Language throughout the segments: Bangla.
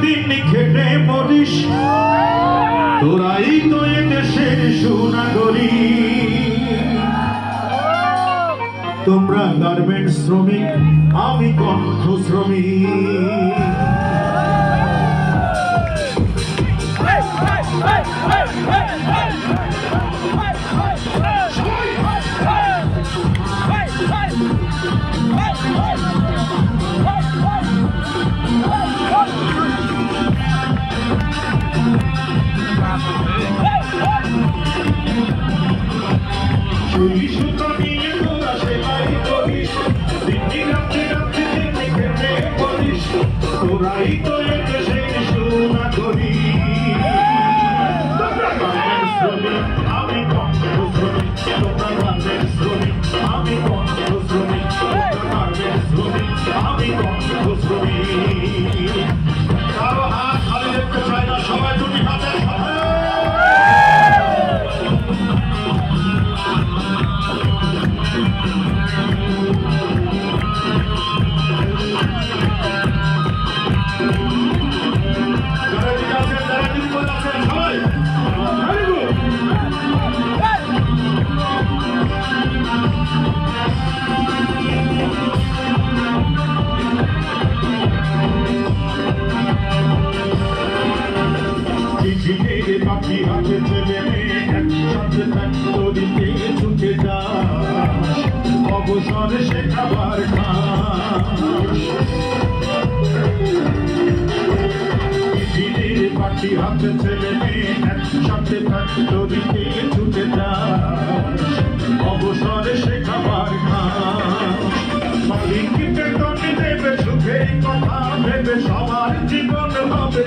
দিন খেটে মরিস তোরাই তো এ দেশের সুনাগরী তোমরা গার্মেন্ট শ্রমিক আমি কণ্ঠ শ্রমিক সুই পাখি হাতে ছেলে মেয়ে একসাথে থাকতো দিতে ছুটে যাস অবসরে শেখাবার চিঠিতে পাখি হাতে ছেলে মেয়ে একসাথে থাকতো দিতে ছুটে যাস অবসরে শেখাবার খাস মালিককে টনি দেবে, সুখের কথা ভেবে সবার জীবন হবে।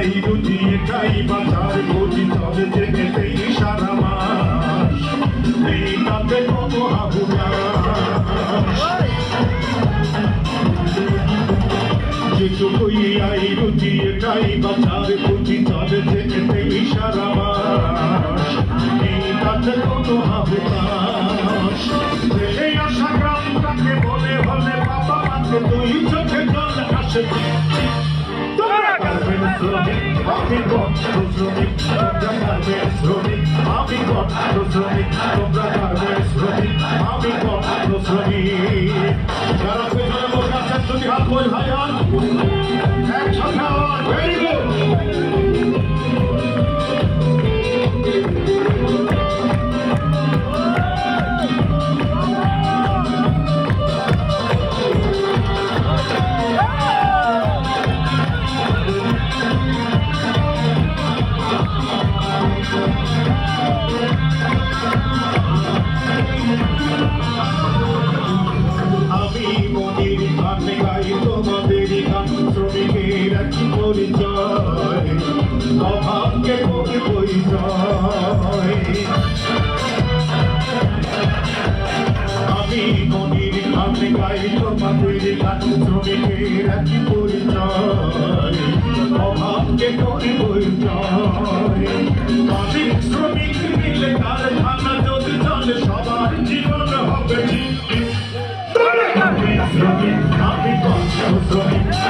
আই রুজিয়ে খাই বাজার বুঝি তবে জেগেতেই সারা মাস। এই তাতে কত যেটুকুই আই রুজিয়ে খাই বাজার বুঝি তবে জেগেতেই সারা মাস। এই তাতে কত হাবুলাস শ্রমিক আমি কষ্ট শ্রমিক তোমরা গার্মেন্টস শ্রমিক আমি কষ্ট শ্রমিক তোমরা গার্মেন্টস শ্রমিক আমি কষ্ট শ্রমিক যারা পেছনে বসে আছেন যদি হাত বই ভাই পরিচয় অভাবকে কবি পরিচয় আমি মনির গানে গাই তোমাদের গান শ্রমিকের এক পরিচয়। অভাবকে কবি পরিচয় মালিক শ্রমিক মিলে কারখানা যদি চলে, সবার জীবন হবে শ্রমিক, আমি শ্রমিক।